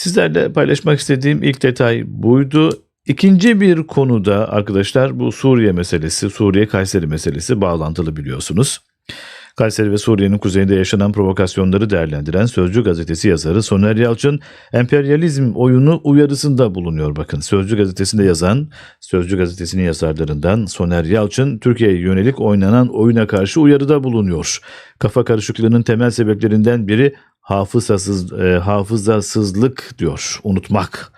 Sizlerle paylaşmak istediğim ilk detay buydu. İkinci bir konuda arkadaşlar bu Suriye meselesi, Suriye Kayseri meselesi bağlantılı biliyorsunuz. Kayseri ve Suriye'nin kuzeyinde yaşanan provokasyonları değerlendiren Sözcü gazetesi yazarı Soner Yalçın emperyalizm oyunu uyarısında bulunuyor bakın. Sözcü gazetesinde yazan Sözcü gazetesinin yazarlarından Soner Yalçın Türkiye'ye yönelik oynanan oyuna karşı uyarıda bulunuyor. Kafa karışıklığının temel sebeplerinden biri hafızasız, e, hafızasızlık diyor, unutmak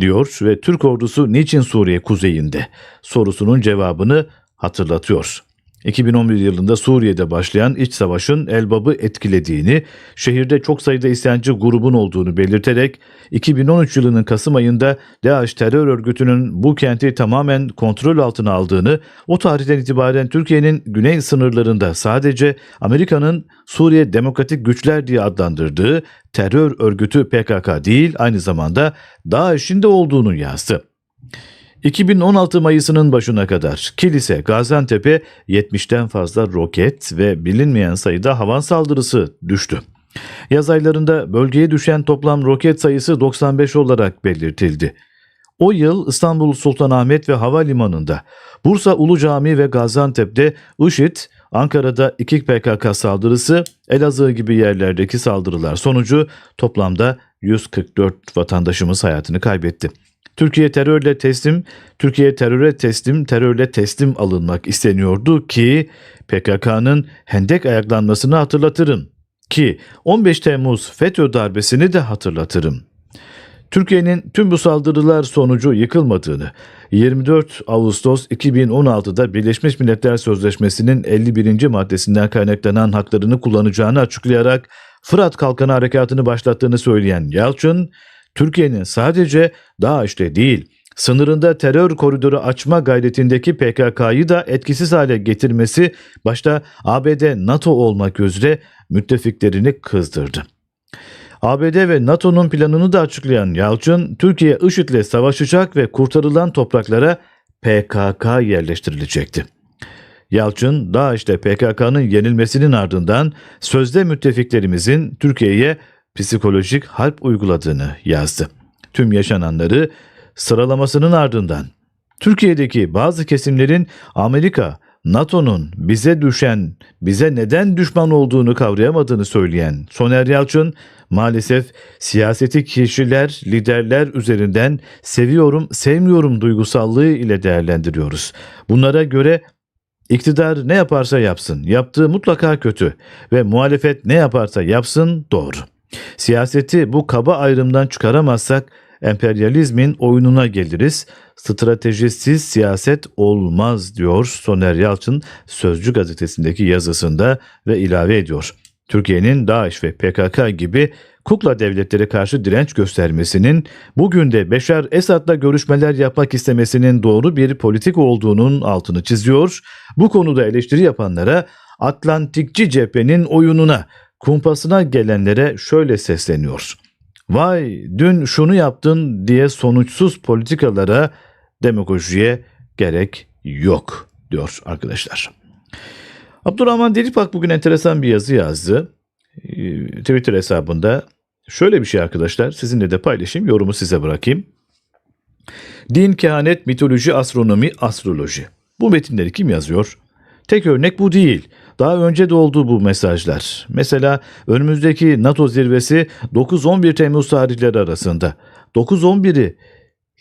diyor ve Türk ordusu niçin Suriye kuzeyinde sorusunun cevabını hatırlatıyor. 2011 yılında Suriye'de başlayan iç savaşın Elbab'ı etkilediğini, şehirde çok sayıda isyancı grubun olduğunu belirterek 2013 yılının Kasım ayında DAEŞ terör örgütünün bu kenti tamamen kontrol altına aldığını, o tarihten itibaren Türkiye'nin güney sınırlarında sadece Amerika'nın Suriye Demokratik Güçler diye adlandırdığı terör örgütü PKK değil aynı zamanda DAEŞ'in de olduğunu yazdı. 2016 Mayıs'ının başına kadar Kilise, Gaziantep'e 70'ten fazla roket ve bilinmeyen sayıda havan saldırısı düştü. Yaz aylarında bölgeye düşen toplam roket sayısı 95 olarak belirtildi. O yıl İstanbul Sultanahmet ve Havalimanı'nda, Bursa Ulu Cami ve Gaziantep'te IŞİD, Ankara'da iki PKK saldırısı, Elazığ gibi yerlerdeki saldırılar sonucu toplamda 144 vatandaşımız hayatını kaybetti. Türkiye terörle teslim, Türkiye teröre teslim, terörle teslim alınmak isteniyordu ki PKK'nın hendek ayaklanmasını hatırlatırım. Ki 15 Temmuz FETÖ darbesini de hatırlatırım. Türkiye'nin tüm bu saldırılar sonucu yıkılmadığını, 24 Ağustos 2016'da Birleşmiş Milletler Sözleşmesi'nin 51. maddesinden kaynaklanan haklarını kullanacağını açıklayarak Fırat Kalkanı Harekatı'nı başlattığını söyleyen Yalçın, Türkiye'nin sadece DAEŞ'te değil, sınırında terör koridoru açma gayretindeki PKK'yı da etkisiz hale getirmesi başta ABD, NATO olmak üzere müttefiklerini kızdırdı. ABD ve NATO'nun planını da açıklayan Yalçın, Türkiye IŞİD'le savaşacak ve kurtarılan topraklara PKK yerleştirilecekti. Yalçın, DAEŞ'te PKK'nın yenilmesinin ardından sözde müttefiklerimizin Türkiye'ye psikolojik harp uyguladığını yazdı. Tüm yaşananları sıralamasının ardından Türkiye'deki bazı kesimlerin Amerika, NATO'nun bize düşen, bize neden düşman olduğunu kavrayamadığını söyleyen Soner Yalçın, maalesef siyaseti kişiler, liderler üzerinden seviyorum, sevmiyorum duygusallığı ile değerlendiriyoruz. Bunlara göre iktidar ne yaparsa yapsın, yaptığı mutlaka kötü ve muhalefet ne yaparsa yapsın doğru. Siyaseti bu kaba ayrımdan çıkaramazsak emperyalizmin oyununa geliriz. Stratejisiz siyaset olmaz diyor Soner Yalçın Sözcü gazetesindeki yazısında ve ilave ediyor. Türkiye'nin DAEŞ ve PKK gibi kukla devletlere karşı direnç göstermesinin bugün de Beşar Esad'la görüşmeler yapmak istemesinin doğru bir politik olduğunun altını çiziyor. Bu konuda eleştiri yapanlara Atlantikçi cephenin oyununa kumpasına gelenlere şöyle sesleniyor. Vay dün şunu yaptın diye sonuçsuz politikalara, demagojiye gerek yok diyor arkadaşlar. Abdurrahman Delipak bugün enteresan bir yazı yazdı. Ee, Twitter hesabında şöyle bir şey arkadaşlar sizinle de paylaşayım yorumu size bırakayım. Din, kehanet, mitoloji, astronomi, astroloji. Bu metinleri kim yazıyor? Tek örnek bu değil. Daha önce de oldu bu mesajlar. Mesela önümüzdeki NATO zirvesi 9-11 Temmuz tarihleri arasında. 9-11'i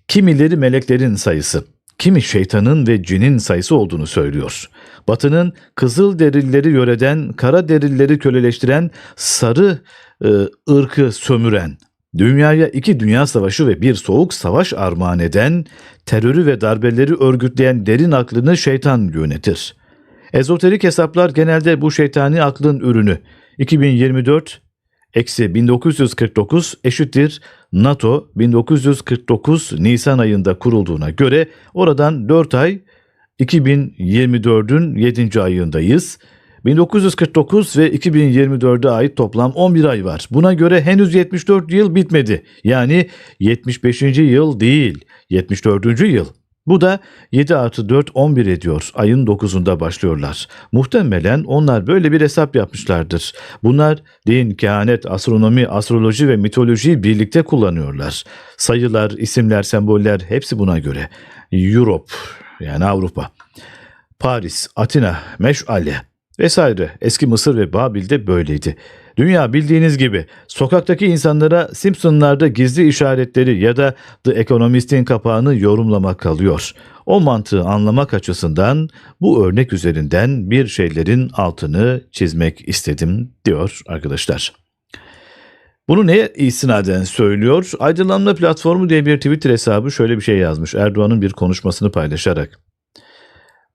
kimileri meleklerin sayısı, kimi şeytanın ve cinin sayısı olduğunu söylüyor. Batı'nın kızıl derilleri yöreden, kara derilleri köleleştiren, sarı e, ırkı sömüren, dünyaya iki dünya savaşı ve bir soğuk savaş armağan eden, terörü ve darbeleri örgütleyen derin aklını şeytan yönetir. Ezoterik hesaplar genelde bu şeytani aklın ürünü. 2024 eksi 1949 eşittir NATO 1949 Nisan ayında kurulduğuna göre oradan 4 ay 2024'ün 7. ayındayız. 1949 ve 2024'e ait toplam 11 ay var. Buna göre henüz 74 yıl bitmedi. Yani 75. yıl değil, 74. yıl. Bu da 7 artı 4 11 ediyor. Ayın 9'unda başlıyorlar. Muhtemelen onlar böyle bir hesap yapmışlardır. Bunlar din, kehanet, astronomi, astroloji ve mitolojiyi birlikte kullanıyorlar. Sayılar, isimler, semboller hepsi buna göre. Europe yani Avrupa. Paris, Atina, Meşale vesaire. Eski Mısır ve Babil'de böyleydi. Dünya bildiğiniz gibi sokaktaki insanlara Simpsonlarda gizli işaretleri ya da The Economist'in kapağını yorumlamak kalıyor. O mantığı anlamak açısından bu örnek üzerinden bir şeylerin altını çizmek istedim diyor arkadaşlar. Bunu neye istinaden söylüyor? Aydınlanma Platformu diye bir Twitter hesabı şöyle bir şey yazmış. Erdoğan'ın bir konuşmasını paylaşarak.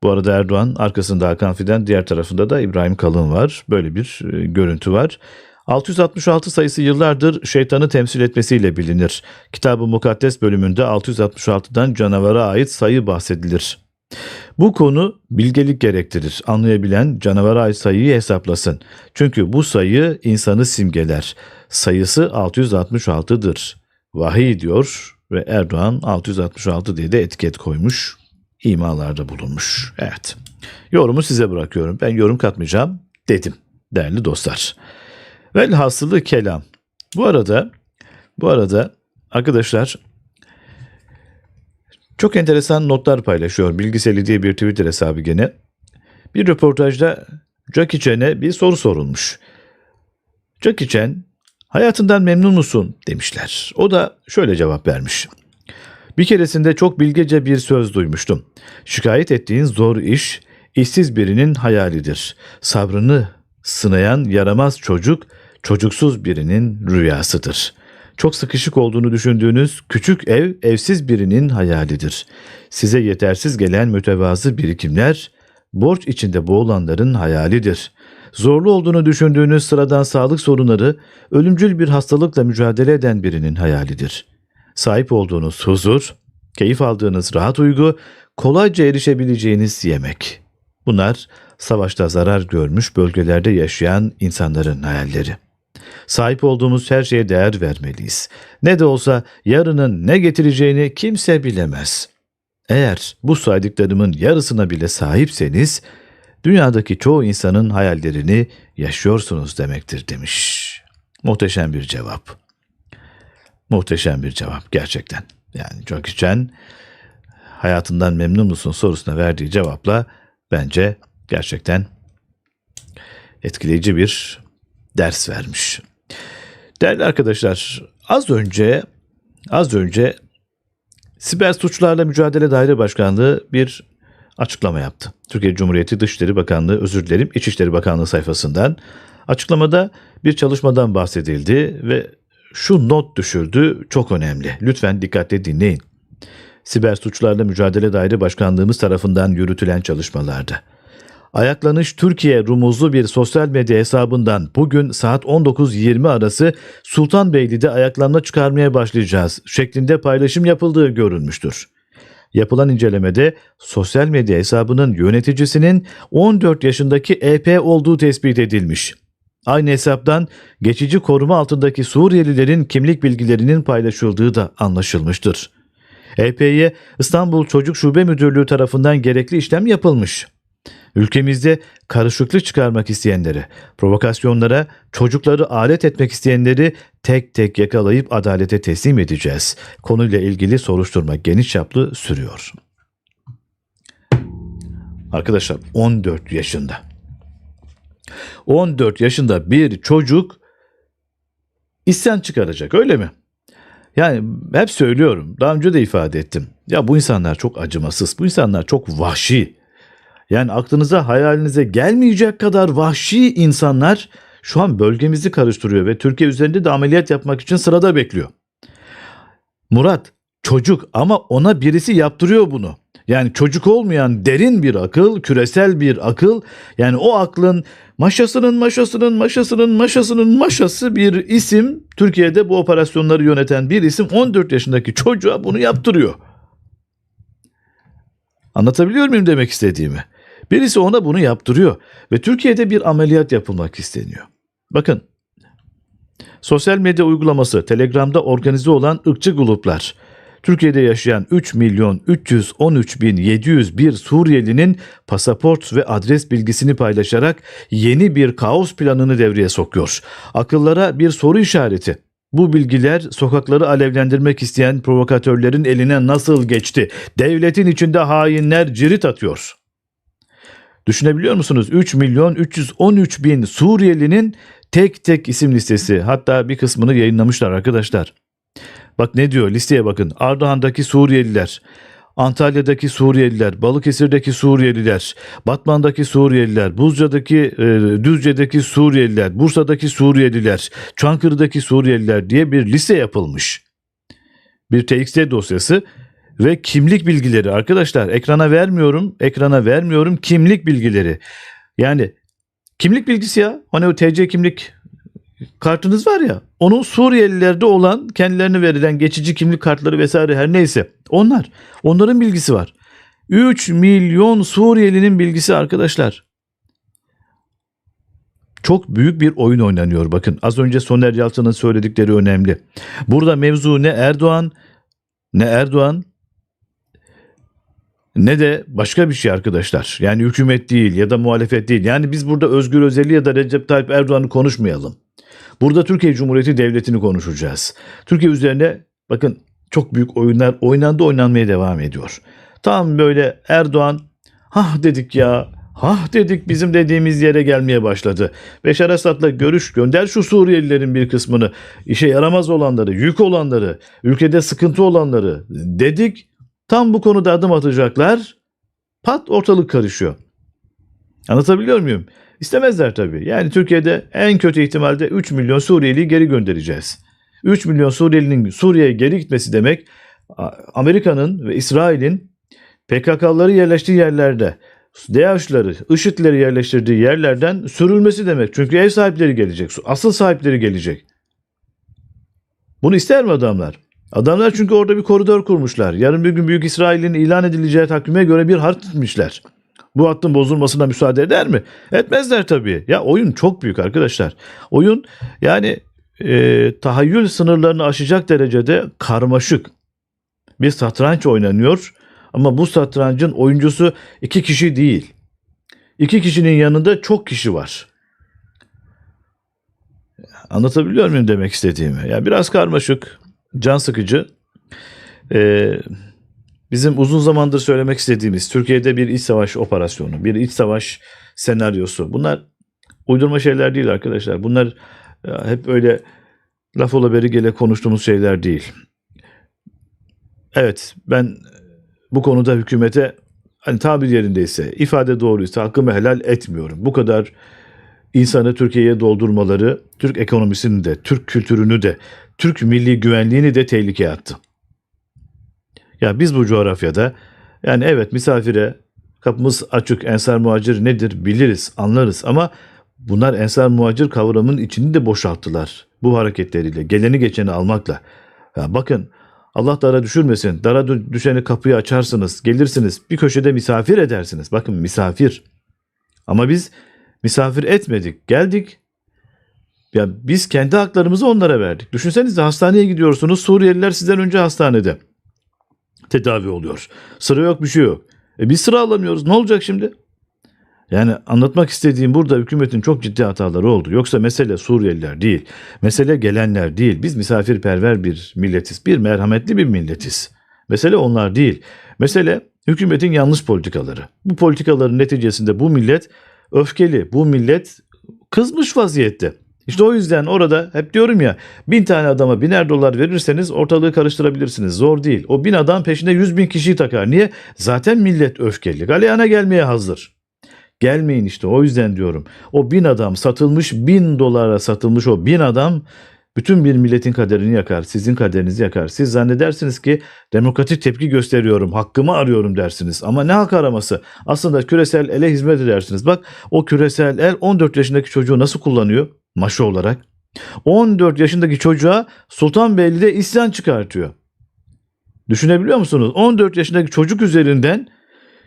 Bu arada Erdoğan arkasında Hakan Fidan diğer tarafında da İbrahim Kalın var. Böyle bir e, görüntü var. 666 sayısı yıllardır şeytanı temsil etmesiyle bilinir. Kitab-ı Mukaddes bölümünde 666'dan canavara ait sayı bahsedilir. Bu konu bilgelik gerektirir. Anlayabilen canavara ait sayıyı hesaplasın. Çünkü bu sayı insanı simgeler. Sayısı 666'dır. Vahiy diyor ve Erdoğan 666 diye de etiket koymuş imalarda bulunmuş. Evet. Yorumu size bırakıyorum. Ben yorum katmayacağım dedim değerli dostlar. Velhasılı kelam. Bu arada bu arada arkadaşlar çok enteresan notlar paylaşıyor. Bilgiseli diye bir Twitter hesabı gene. Bir röportajda Jackie Chan'e bir soru sorulmuş. Jackie Chan hayatından memnun musun demişler. O da şöyle cevap vermiş. Bir keresinde çok bilgece bir söz duymuştum. Şikayet ettiğin zor iş, işsiz birinin hayalidir. Sabrını sınayan yaramaz çocuk, çocuksuz birinin rüyasıdır. Çok sıkışık olduğunu düşündüğünüz küçük ev, evsiz birinin hayalidir. Size yetersiz gelen mütevazı birikimler, borç içinde boğulanların hayalidir. Zorlu olduğunu düşündüğünüz sıradan sağlık sorunları, ölümcül bir hastalıkla mücadele eden birinin hayalidir.'' Sahip olduğunuz huzur, keyif aldığınız rahat uygu, kolayca erişebileceğiniz yemek. Bunlar savaşta zarar görmüş bölgelerde yaşayan insanların hayalleri. Sahip olduğumuz her şeye değer vermeliyiz. Ne de olsa yarının ne getireceğini kimse bilemez. Eğer bu saydıklarımın yarısına bile sahipseniz, dünyadaki çoğu insanın hayallerini yaşıyorsunuz demektir demiş. Muhteşem bir cevap. Muhteşem bir cevap gerçekten. Yani Jackie Chan hayatından memnun musun sorusuna verdiği cevapla bence gerçekten etkileyici bir ders vermiş. Değerli arkadaşlar az önce az önce Siber Suçlarla Mücadele Daire Başkanlığı bir açıklama yaptı. Türkiye Cumhuriyeti Dışişleri Bakanlığı, özür dilerim İçişleri Bakanlığı sayfasından açıklamada bir çalışmadan bahsedildi ve şu not düşürdü çok önemli. Lütfen dikkatle dinleyin. Siber Suçlarla Mücadele Daire Başkanlığımız tarafından yürütülen çalışmalarda. Ayaklanış Türkiye rumuzlu bir sosyal medya hesabından bugün saat 19.20 arası Sultanbeyli'de ayaklanma çıkarmaya başlayacağız şeklinde paylaşım yapıldığı görülmüştür. Yapılan incelemede sosyal medya hesabının yöneticisinin 14 yaşındaki EP olduğu tespit edilmiş. Aynı hesaptan geçici koruma altındaki Suriyelilerin kimlik bilgilerinin paylaşıldığı da anlaşılmıştır. EP'ye İstanbul Çocuk Şube Müdürlüğü tarafından gerekli işlem yapılmış. Ülkemizde karışıklık çıkarmak isteyenleri, provokasyonlara, çocukları alet etmek isteyenleri tek tek yakalayıp adalete teslim edeceğiz. Konuyla ilgili soruşturma geniş çaplı sürüyor. Arkadaşlar 14 yaşında. 14 yaşında bir çocuk isyan çıkaracak öyle mi? Yani hep söylüyorum daha önce de ifade ettim. Ya bu insanlar çok acımasız, bu insanlar çok vahşi. Yani aklınıza hayalinize gelmeyecek kadar vahşi insanlar şu an bölgemizi karıştırıyor ve Türkiye üzerinde de ameliyat yapmak için sırada bekliyor. Murat çocuk ama ona birisi yaptırıyor bunu. Yani çocuk olmayan derin bir akıl, küresel bir akıl. Yani o aklın maşasının maşasının maşasının maşasının maşası bir isim. Türkiye'de bu operasyonları yöneten bir isim 14 yaşındaki çocuğa bunu yaptırıyor. Anlatabiliyor muyum demek istediğimi? Birisi ona bunu yaptırıyor ve Türkiye'de bir ameliyat yapılmak isteniyor. Bakın Sosyal medya uygulaması Telegram'da organize olan ırkçı gruplar Türkiye'de yaşayan 3 milyon 313 bin 701 Suriyelinin pasaport ve adres bilgisini paylaşarak yeni bir kaos planını devreye sokuyor. Akıllara bir soru işareti. Bu bilgiler sokakları alevlendirmek isteyen provokatörlerin eline nasıl geçti? Devletin içinde hainler cirit atıyor. Düşünebiliyor musunuz? 3 milyon 313 bin Suriyelinin tek tek isim listesi hatta bir kısmını yayınlamışlar arkadaşlar. Bak ne diyor listeye bakın. Ardahan'daki Suriyeliler, Antalya'daki Suriyeliler, Balıkesir'deki Suriyeliler, Batman'daki Suriyeliler, Buzca'daki, e, Düzce'deki Suriyeliler, Bursa'daki Suriyeliler, Çankırı'daki Suriyeliler diye bir liste yapılmış. Bir TXT dosyası ve kimlik bilgileri arkadaşlar ekrana vermiyorum, ekrana vermiyorum kimlik bilgileri. Yani kimlik bilgisi ya hani o TC kimlik kartınız var ya onun Suriyelilerde olan kendilerine verilen geçici kimlik kartları vesaire her neyse onlar onların bilgisi var. 3 milyon Suriyelinin bilgisi arkadaşlar. Çok büyük bir oyun oynanıyor bakın. Az önce Soner Yalçın'ın söyledikleri önemli. Burada mevzu ne Erdoğan ne Erdoğan ne de başka bir şey arkadaşlar. Yani hükümet değil ya da muhalefet değil. Yani biz burada Özgür Özel'i ya da Recep Tayyip Erdoğan'ı konuşmayalım. Burada Türkiye Cumhuriyeti Devleti'ni konuşacağız. Türkiye üzerine bakın çok büyük oyunlar oynandı oynanmaya devam ediyor. Tam böyle Erdoğan hah dedik ya hah dedik bizim dediğimiz yere gelmeye başladı. Beşar Esad'la görüş gönder şu Suriyelilerin bir kısmını işe yaramaz olanları yük olanları ülkede sıkıntı olanları dedik. Tam bu konuda adım atacaklar. Pat ortalık karışıyor. Anlatabiliyor muyum? İstemezler tabii. Yani Türkiye'de en kötü ihtimalde 3 milyon Suriyeliyi geri göndereceğiz. 3 milyon Suriyelinin Suriye'ye geri gitmesi demek Amerika'nın ve İsrail'in PKK'ları yerleştiği yerlerde DAEŞ'ları, IŞİD'leri yerleştirdiği yerlerden sürülmesi demek. Çünkü ev sahipleri gelecek. Asıl sahipleri gelecek. Bunu ister mi adamlar? Adamlar çünkü orada bir koridor kurmuşlar. Yarın bir gün Büyük İsrail'in ilan edileceği takvime göre bir harp tutmuşlar. Bu hattın bozulmasına müsaade eder mi? Etmezler tabii. Ya oyun çok büyük arkadaşlar. Oyun yani e, tahayyül sınırlarını aşacak derecede karmaşık. Bir satranç oynanıyor ama bu satrancın oyuncusu iki kişi değil. İki kişinin yanında çok kişi var. Anlatabiliyor muyum demek istediğimi? Ya biraz karmaşık, can sıkıcı. Ee, bizim uzun zamandır söylemek istediğimiz Türkiye'de bir iç savaş operasyonu, bir iç savaş senaryosu. Bunlar uydurma şeyler değil arkadaşlar. Bunlar e, hep öyle laf ola beri gele konuştuğumuz şeyler değil. Evet ben bu konuda hükümete hani tabir yerindeyse ifade doğruysa hakkımı helal etmiyorum. Bu kadar insanı Türkiye'ye doldurmaları Türk ekonomisini de, Türk kültürünü de, Türk milli güvenliğini de tehlikeye attı. Ya biz bu coğrafyada yani evet misafire kapımız açık ensar muhacir nedir biliriz anlarız ama bunlar ensar muhacir kavramının içini de boşalttılar bu hareketleriyle geleni geçeni almakla. Ya bakın Allah dara düşürmesin dara düşeni kapıyı açarsınız gelirsiniz bir köşede misafir edersiniz bakın misafir ama biz misafir etmedik geldik ya biz kendi haklarımızı onlara verdik. Düşünsenize hastaneye gidiyorsunuz. Suriyeliler sizden önce hastanede tedavi oluyor. Sıra yok bir şey yok. E biz sıra alamıyoruz. Ne olacak şimdi? Yani anlatmak istediğim burada hükümetin çok ciddi hataları oldu. Yoksa mesele Suriyeliler değil. Mesele gelenler değil. Biz misafirperver bir milletiz. Bir merhametli bir milletiz. Mesele onlar değil. Mesele hükümetin yanlış politikaları. Bu politikaların neticesinde bu millet öfkeli. Bu millet kızmış vaziyette. İşte o yüzden orada hep diyorum ya bin tane adama biner dolar verirseniz ortalığı karıştırabilirsiniz. Zor değil. O bin adam peşinde yüz bin kişiyi takar. Niye? Zaten millet öfkeli. Galeyana gelmeye hazır. Gelmeyin işte o yüzden diyorum. O bin adam satılmış bin dolara satılmış o bin adam bütün bir milletin kaderini yakar. Sizin kaderinizi yakar. Siz zannedersiniz ki demokratik tepki gösteriyorum, hakkımı arıyorum dersiniz. Ama ne hak araması? Aslında küresel ele hizmet edersiniz. Bak o küresel el 14 yaşındaki çocuğu nasıl kullanıyor? Maşı olarak. 14 yaşındaki çocuğa Sultanbeyli'de isyan çıkartıyor. Düşünebiliyor musunuz? 14 yaşındaki çocuk üzerinden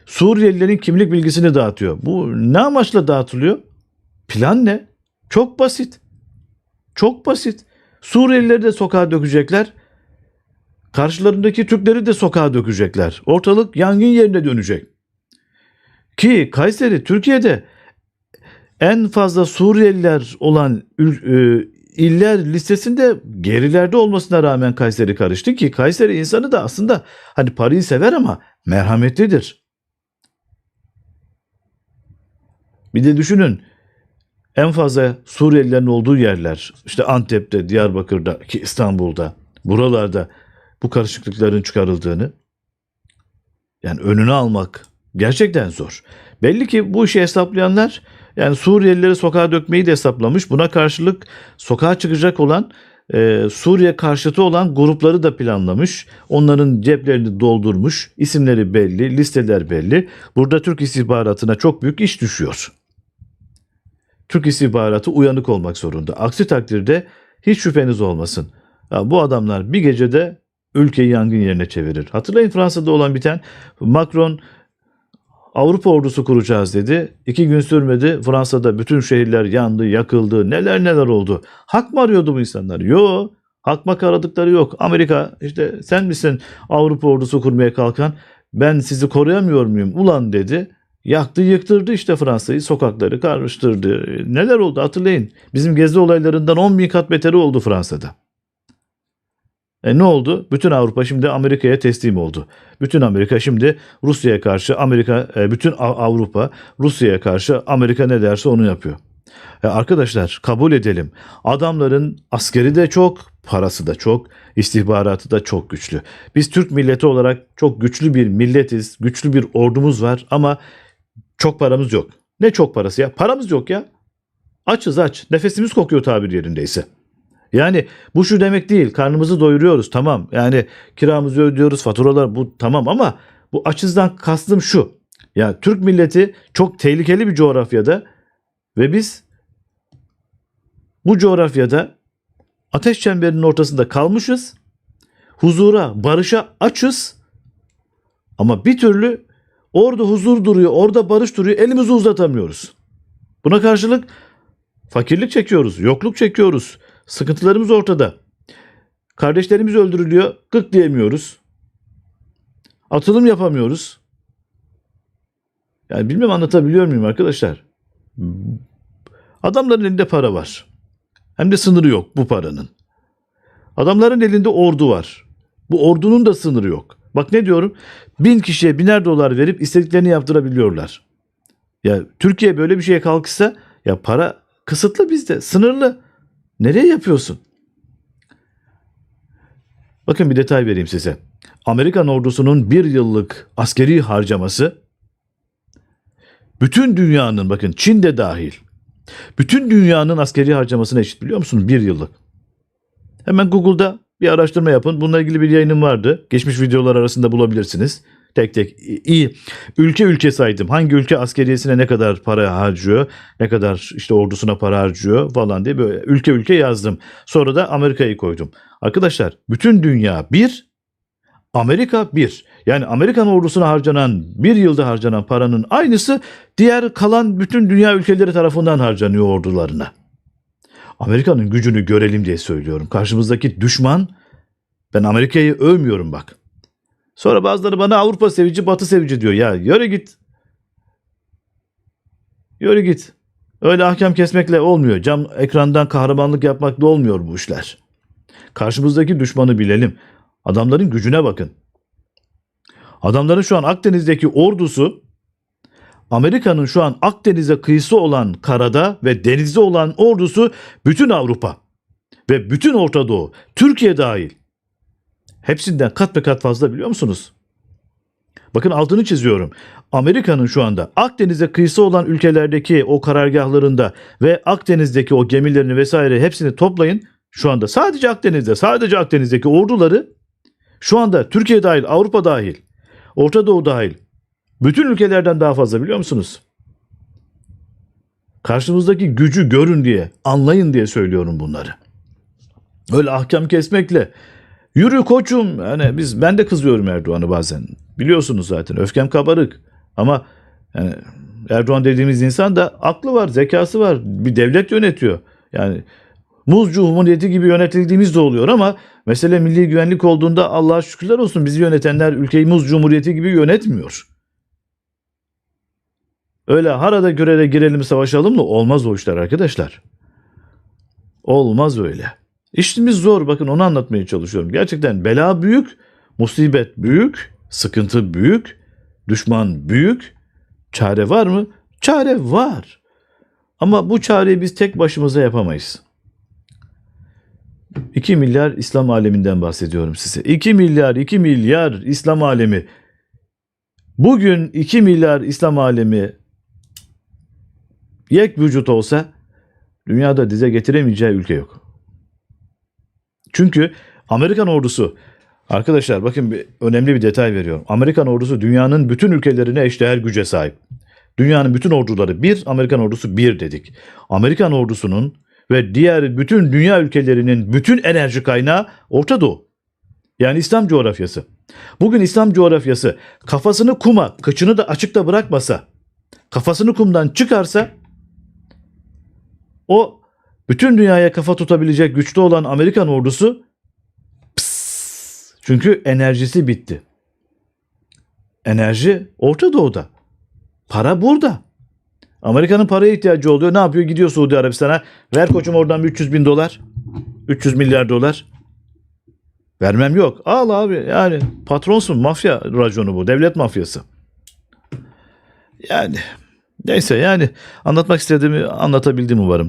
Suriyelilerin kimlik bilgisini dağıtıyor. Bu ne amaçla dağıtılıyor? Plan ne? Çok basit. Çok basit. Suriyelileri de sokağa dökecekler. Karşılarındaki Türkleri de sokağa dökecekler. Ortalık yangın yerine dönecek. Ki Kayseri Türkiye'de en fazla Suriyeliler olan e, iller listesinde gerilerde olmasına rağmen Kayseri karıştı ki Kayseri insanı da aslında hani parayı sever ama merhametlidir. Bir de düşünün en fazla Suriyelilerin olduğu yerler işte Antep'te, Diyarbakır'da, ki İstanbul'da buralarda bu karışıklıkların çıkarıldığını yani önünü almak gerçekten zor. Belli ki bu işi hesaplayanlar yani Suriyelileri sokağa dökmeyi de hesaplamış. Buna karşılık sokağa çıkacak olan e, Suriye karşıtı olan grupları da planlamış. Onların ceplerini doldurmuş. İsimleri belli, listeler belli. Burada Türk istihbaratına çok büyük iş düşüyor. Türk istihbaratı uyanık olmak zorunda. Aksi takdirde hiç şüpheniz olmasın. Ya bu adamlar bir gecede ülkeyi yangın yerine çevirir. Hatırlayın Fransa'da olan biten Macron Avrupa ordusu kuracağız dedi. İki gün sürmedi. Fransa'da bütün şehirler yandı, yakıldı. Neler neler oldu. Hak mı arıyordu bu insanlar? Yo. Hak mak aradıkları yok. Amerika işte sen misin Avrupa ordusu kurmaya kalkan? Ben sizi koruyamıyor muyum? Ulan dedi. Yaktı yıktırdı işte Fransa'yı. Sokakları karıştırdı. Neler oldu hatırlayın. Bizim gezi olaylarından 10 bin kat beteri oldu Fransa'da. E ne oldu? Bütün Avrupa şimdi Amerika'ya teslim oldu. Bütün Amerika şimdi Rusya'ya karşı Amerika, e, bütün Av- Avrupa Rusya'ya karşı Amerika ne derse onu yapıyor. E arkadaşlar kabul edelim. Adamların askeri de çok, parası da çok, istihbaratı da çok güçlü. Biz Türk milleti olarak çok güçlü bir milletiz, güçlü bir ordumuz var ama çok paramız yok. Ne çok parası ya? Paramız yok ya. Açız aç. Nefesimiz kokuyor tabir yerindeyse. Yani bu şu demek değil. Karnımızı doyuruyoruz tamam. Yani kiramızı ödüyoruz, faturalar bu tamam ama bu açızdan kastım şu. Ya Türk milleti çok tehlikeli bir coğrafyada ve biz bu coğrafyada ateş çemberinin ortasında kalmışız. Huzura, barışa açız. Ama bir türlü orada huzur duruyor, orada barış duruyor. Elimizi uzatamıyoruz. Buna karşılık fakirlik çekiyoruz, yokluk çekiyoruz. Sıkıntılarımız ortada. Kardeşlerimiz öldürülüyor. Gık diyemiyoruz. Atılım yapamıyoruz. Yani bilmem anlatabiliyor muyum arkadaşlar? Adamların elinde para var. Hem de sınırı yok bu paranın. Adamların elinde ordu var. Bu ordunun da sınırı yok. Bak ne diyorum? Bin kişiye biner dolar verip istediklerini yaptırabiliyorlar. Ya Türkiye böyle bir şeye kalkışsa ya para kısıtlı bizde, sınırlı. Nereye yapıyorsun? Bakın bir detay vereyim size. Amerikan ordusunun bir yıllık askeri harcaması bütün dünyanın bakın Çin de dahil bütün dünyanın askeri harcamasına eşit biliyor musunuz? Bir yıllık. Hemen Google'da bir araştırma yapın. Bununla ilgili bir yayınım vardı. Geçmiş videolar arasında bulabilirsiniz. Tek tek iyi ülke ülke saydım. Hangi ülke askeriyesine ne kadar para harcıyor, ne kadar işte ordusuna para harcıyor falan diye böyle ülke ülke yazdım. Sonra da Amerika'yı koydum. Arkadaşlar bütün dünya bir, Amerika bir. Yani Amerikan ordusuna harcanan bir yılda harcanan paranın aynısı diğer kalan bütün dünya ülkeleri tarafından harcanıyor ordularına. Amerika'nın gücünü görelim diye söylüyorum. Karşımızdaki düşman ben Amerika'yı övmüyorum bak. Sonra bazıları bana Avrupa sevici, Batı sevici diyor. Ya yürü git. Yürü git. Öyle ahkam kesmekle olmuyor. Cam ekrandan kahramanlık yapmakla olmuyor bu işler. Karşımızdaki düşmanı bilelim. Adamların gücüne bakın. Adamların şu an Akdeniz'deki ordusu Amerika'nın şu an Akdeniz'e kıyısı olan karada ve denizde olan ordusu bütün Avrupa ve bütün Orta Doğu, Türkiye dahil. Hepsinden kat be kat fazla biliyor musunuz? Bakın altını çiziyorum. Amerika'nın şu anda Akdeniz'e kıyısı olan ülkelerdeki o karargahlarında ve Akdeniz'deki o gemilerini vesaire hepsini toplayın. Şu anda sadece Akdeniz'de, sadece Akdeniz'deki orduları şu anda Türkiye dahil, Avrupa dahil, Orta Doğu dahil bütün ülkelerden daha fazla biliyor musunuz? Karşımızdaki gücü görün diye, anlayın diye söylüyorum bunları. Öyle ahkam kesmekle Yürü koçum. Yani biz ben de kızıyorum Erdoğan'ı bazen. Biliyorsunuz zaten öfkem kabarık. Ama yani Erdoğan dediğimiz insan da aklı var, zekası var. Bir devlet yönetiyor. Yani Muz Cumhuriyeti gibi yönetildiğimiz de oluyor ama mesele milli güvenlik olduğunda Allah'a şükürler olsun bizi yönetenler ülkeyi Muz Cumhuriyeti gibi yönetmiyor. Öyle harada görele girelim savaşalım da olmaz o işler arkadaşlar. Olmaz öyle. İşimiz zor bakın onu anlatmaya çalışıyorum. Gerçekten bela büyük, musibet büyük, sıkıntı büyük, düşman büyük. Çare var mı? Çare var. Ama bu çareyi biz tek başımıza yapamayız. 2 milyar İslam aleminden bahsediyorum size. 2 milyar, 2 milyar İslam alemi. Bugün 2 milyar İslam alemi yek vücut olsa dünyada dize getiremeyeceği ülke yok. Çünkü Amerikan ordusu arkadaşlar bakın bir, önemli bir detay veriyorum. Amerikan ordusu dünyanın bütün ülkelerine eşdeğer güce sahip. Dünyanın bütün orduları bir, Amerikan ordusu bir dedik. Amerikan ordusunun ve diğer bütün dünya ülkelerinin bütün enerji kaynağı Orta Doğu. Yani İslam coğrafyası. Bugün İslam coğrafyası kafasını kuma, kıçını da açıkta bırakmasa, kafasını kumdan çıkarsa o bütün dünyaya kafa tutabilecek güçte olan Amerikan ordusu pıs, çünkü enerjisi bitti. Enerji Orta Doğu'da. Para burada. Amerika'nın paraya ihtiyacı oluyor. Ne yapıyor? Gidiyor Suudi Arabistan'a. Ver koçum oradan bir 300 bin dolar. 300 milyar dolar. Vermem yok. Al abi yani patronsun mafya raconu bu. Devlet mafyası. Yani neyse yani anlatmak istediğimi anlatabildim umarım.